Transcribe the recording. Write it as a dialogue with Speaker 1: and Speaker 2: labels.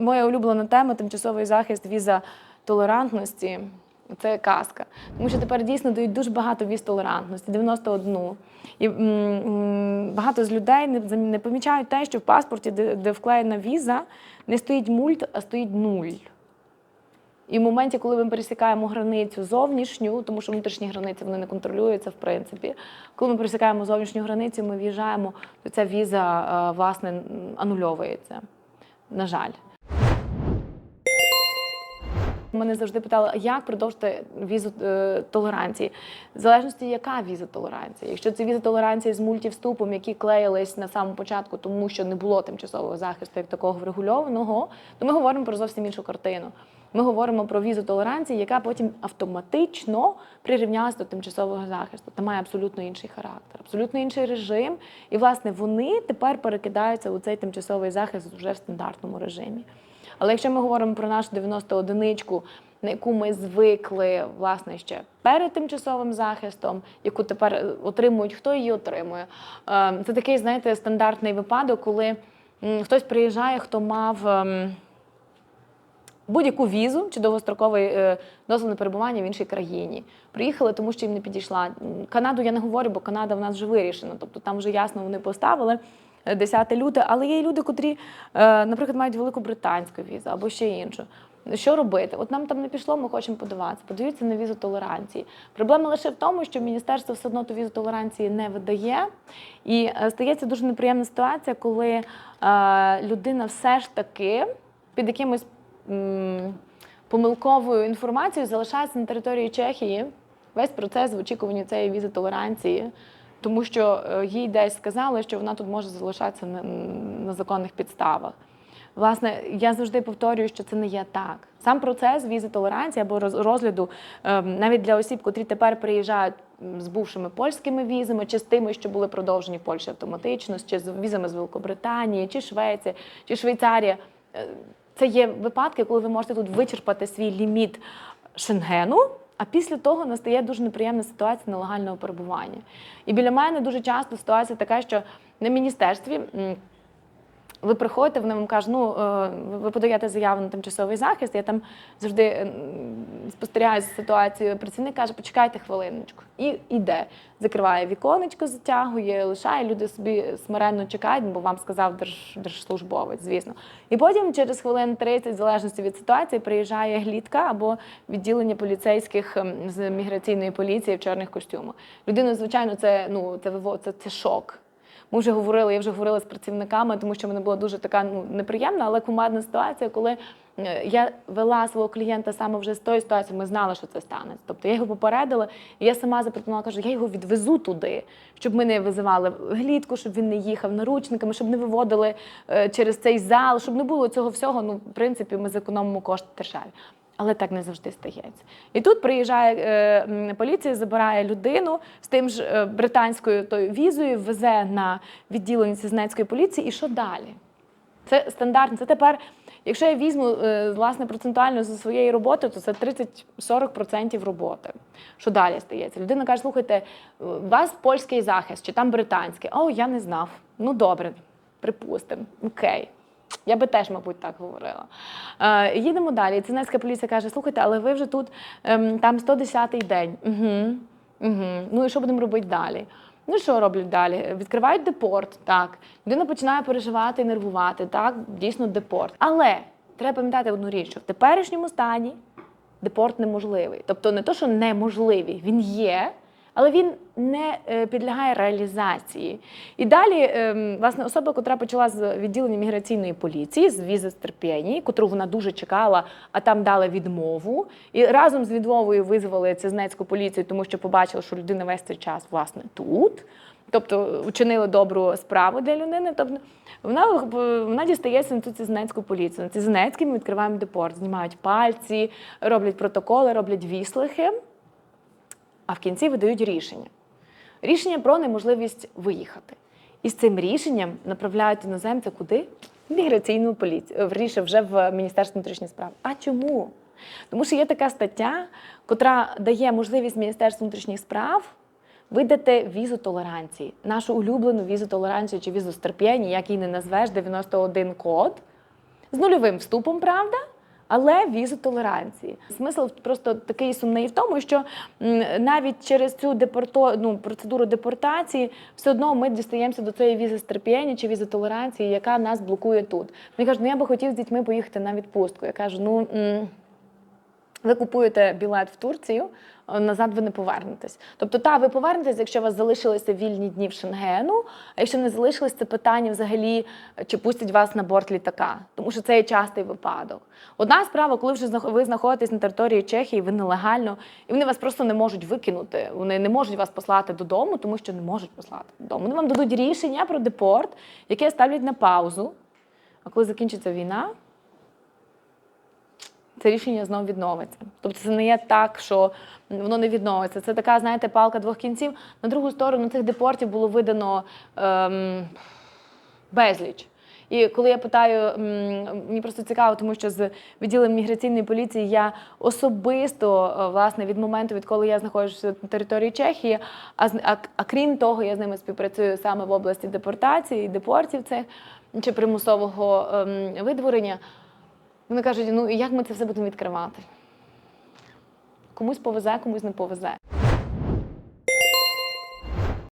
Speaker 1: Моя улюблена тема тимчасовий захист віза толерантності. Це казка. Тому що тепер дійсно дають дуже багато віз толерантності, 91. І м, м, багато з людей не, не помічають те, що в паспорті, де, де вклеєна віза, не стоїть мульт, а стоїть нуль. І в моменті, коли ми пересікаємо границю зовнішню, тому що внутрішні границі вони не контролюються, в принципі. Коли ми пересікаємо зовнішню границю, ми в'їжджаємо, то ця віза е, власне анульовується. На жаль. Мене завжди питали, як продовжити візу е, толеранції. В залежності, яка віза толеранції. Якщо це віза толеранції з мультівступом, які клеїлись на самому початку, тому що не було тимчасового захисту як такого врегульованого, то ми говоримо про зовсім іншу картину. Ми говоримо про візу толеранції, яка потім автоматично прирівнялася до тимчасового захисту. Та має абсолютно інший характер, абсолютно інший режим. І, власне, вони тепер перекидаються у цей тимчасовий захист вже в стандартному режимі. Але якщо ми говоримо про нашу 91-ку, на яку ми звикли власне ще перед тимчасовим захистом, яку тепер е, отримують, хто її отримує. Е, Це такий, знаєте, стандартний випадок, коли хтось приїжджає, хто мав. Будь-яку візу чи довгостроковий е, дозвіл на перебування в іншій країні. Приїхали, тому що їм не підійшла. Канаду я не говорю, бо Канада в нас вже вирішена. Тобто там вже ясно вони поставили е, 10 люте, але є люди, котрі, е, наприклад, мають великобританську візу або ще іншу. Що робити? От нам там не пішло, ми хочемо подаватися. Подаються на візу толеранції. Проблема лише в тому, що міністерство все одно ту візу толеранції не видає. І е, стається дуже неприємна ситуація, коли е, людина все ж таки під якимось помилковою інформацією залишається на території Чехії весь процес в очікуванні цієї візи толеранції, тому що е, їй десь сказали, що вона тут може залишатися на, законних підставах. Власне, я завжди повторюю, що це не є так. Сам процес візи толеранції або розгляду ем, навіть для осіб, котрі тепер приїжджають з бувшими польськими візами, чи з тими, що були продовжені в Польщі автоматично, чи з візами з Великобританії, чи Швеції, чи Швейцарія. Це є випадки, коли ви можете тут вичерпати свій ліміт Шенгену. А після того настає дуже неприємна ситуація нелегального перебування. І біля мене дуже часто ситуація така, що на міністерстві ви приходите, вони вам кажуть, ну е, ви- подаєте заяву на тимчасовий захист. Я там завжди спостерігаю за ситуацією. Працівник каже, почекайте хвилиночку. І йде. Закриває віконечко, затягує, лишає. Люди собі смиренно чекають, бо вам сказав держ, держслужбовець, звісно. І потім через хвилин 30, в залежності від ситуації, приїжджає глітка або відділення поліцейських ем, з міграційної поліції в чорних костюмах. Людину, звичайно, це ну це це, це шок. Ми вже говорили, я вже говорила з працівниками, тому що мене була дуже така ну, неприємна, але кумедна ситуація, коли е, я вела свого клієнта саме вже з тої ситуації, ми знали, що це станеться. Тобто я його попередила, і я сама запропонувала, кажу, я його відвезу туди, щоб ми не визивали глітку, щоб він не їхав наручниками, щоб не виводили е, через цей зал, щоб не було цього всього. Ну, в принципі, ми зекономимо кошти державі. Але так не завжди стається. І тут приїжджає е, поліція, забирає людину з тим ж е, британською тою візою, везе на відділення Сізнецької поліції. І що далі? Це стандартно. Це тепер, якщо я візьму е, власне процентуально зі своєї роботи, то це 30-40% роботи. Що далі стається? Людина каже: слухайте, у вас польський захист, чи там британський? О, я не знав. Ну добре, припустимо. Окей. Я би теж, мабуть, так говорила. Е, їдемо далі. І поліція каже: слухайте, але ви вже тут ем, там 110-й день. Угу, угу. Ну і що будемо робити далі? Ну що роблять далі? Відкривають депорт, так. Людина починає переживати і нервувати, так, дійсно депорт. Але треба пам'ятати одну річ, що в теперішньому стані депорт неможливий. Тобто не то, що неможливий, він є, але він не е, підлягає реалізації. І далі, ем, власне, особа, яка почала з відділення міграційної поліції, з візи з терпєнії, котру вона дуже чекала, а там дали відмову. І разом з відмовою визвали Цезнецьку поліцію, тому що побачили, що людина весь цей час власне тут. Тобто вчинили добру справу для людини. Тобто вона, вона дістається на цю цізенецьку поліцію. На цізенецькій ми відкриваємо депорт, знімають пальці, роблять протоколи, роблять віслихи, а в кінці видають рішення. Рішення про неможливість виїхати. І з цим рішенням направляють іноземця куди? В міграційну поліцію, вірніше, вже в Міністерство внутрішніх справ. А чому? Тому що є така стаття, котра дає можливість Міністерству внутрішніх справ видати візу толеранції, нашу улюблену візу толеранції чи візу стерпіння, як її не назвеш, 91 код. з нульовим вступом, правда? Але візу толеранції. Смисл просто такий сумний в тому, що навіть через цю депорто, ну, процедуру депортації все одно ми дістаємося до цієї візи стерпіння чи візи толеранції, яка нас блокує тут. Мені кажуть, ну я би хотів з дітьми поїхати на відпустку. Я кажу, ну. Ви купуєте білет в Турцію, назад ви не повернетесь. Тобто, та ви повернетесь, якщо у вас залишилися вільні дні в Шенгену, а якщо не залишилось, це питання взагалі, чи пустять вас на борт літака, тому що це є частий випадок. Одна справа, коли вже ви знаходитесь на території Чехії, ви нелегально, і вони вас просто не можуть викинути. Вони не можуть вас послати додому, тому що не можуть послати додому. Вони вам дадуть рішення про депорт, яке ставлять на паузу. А коли закінчиться війна, це рішення знову відновиться. Тобто це не є так, що воно не відновиться. Це така, знаєте, палка двох кінців. На другу сторону цих депортів було видано ем, безліч. І коли я питаю, мені просто цікаво, тому що з відділом міграційної поліції я особисто, е, власне, від моменту, відколи я знаходжуся на території Чехії, а, а, а крім того, я з ними співпрацюю саме в області депортації, депортів цих чи примусового ем, видворення. Вони кажуть, ну і як ми це все будемо відкривати? Комусь повезе, комусь не повезе.